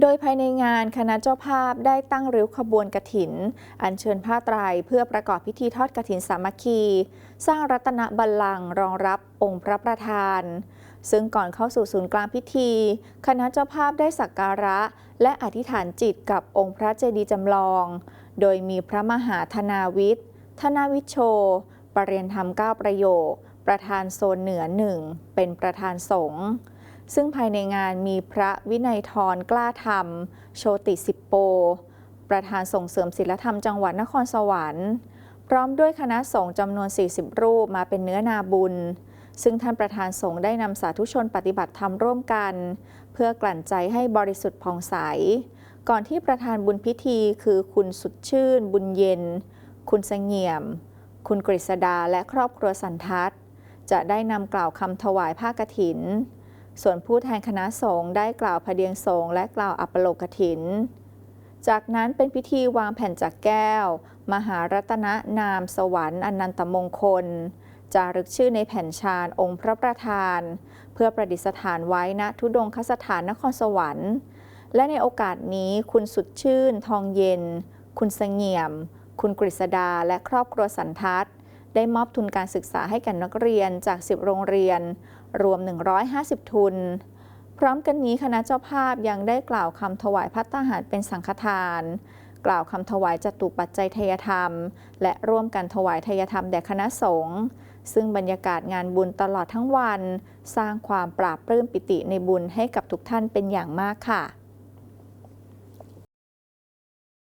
โดยภายในงานคณะเจ้าภาพได้ตั้งริ้วขบวนกถิน อัญเชิญผ้าไตรเพื่อประกอบพิธีทอดกถินสามัคคี สร้างรัตนบัลลังก์รองรับองค์พระประธาน ซึ่งก่อนเข้าสู่ศูนย์กลางพิธี คณะเจ้าภาพได้สักการะ และอธิษฐานจิตกับองค์พระเจดีย์จำลอง โดยมีพระมหาธนาวิทย์ธนาวิชโชปรเรียนธรรม9ประโยค ประธานโซนเหนือหนึ่งเป็นประธานสงฆ์ ซึ่งภายในงานมีพระวินัยทรกล้าธรรม โชติสิปโป ประธานส่งเสริมศิลธรรมจังหวัดนครสวรรค์ พร้อมด้วยคณะสงฆ์จำนวน 40 รูปมาเป็นเนื้อนาบุญ ซึ่งท่านประธานสงฆ์ได้นำสาธุชนปฏิบัติธรรมร่วมกัน เพื่อกลั่นใจให้บริสุทธิ์ผ่องใส ก่อนที่ประธานบุญพิธีคือคุณสุดชื่น บุญเย็น คุณเสงี่ยม คุณกฤษดาและครอบครัวสันทัศน์จะได้นำกล่าวคำถวายผ้ากฐิน ส่วนผู้แทนคณะสงฆ์ได้กล่าวพเดียงสงฆ์และกล่าวอัปโลกฐิน จากนั้นเป็นพิธีวางแผ่นจากแก้ว มหารัตนนามสวรรค์อนันตมงคล จารึกชื่อในแผ่นชาญองค์พระประธาน เพื่อประดิษฐานไว้ณทุดงคสถานนครสวรรค์ และในโอกาสนี้คุณสุดชื่น ทองเย็น คุณเสงี่ยม คุณกฤษดาและครอบครัวสันทัศน์ ได้มอบทุนการศึกษาให้แก่นักเรียนจาก 10 โรงเรียน รวม 150 ทุน พร้อมกันนี้คณะเจ้าภาพยังได้กล่าวคำถวายพัตตาหารเป็นสังฆทาน กล่าวคำถวายจตุปัจจัยทยธรรม และร่วมกันถวายทยธรรมแด่คณะสงฆ์ซึ่งบรรยากาศงานบุญตลอดทั้งวัน สร้างความปราบปลื้มปิติในบุญให้กับทุกท่านเป็นอย่างมากค่ะ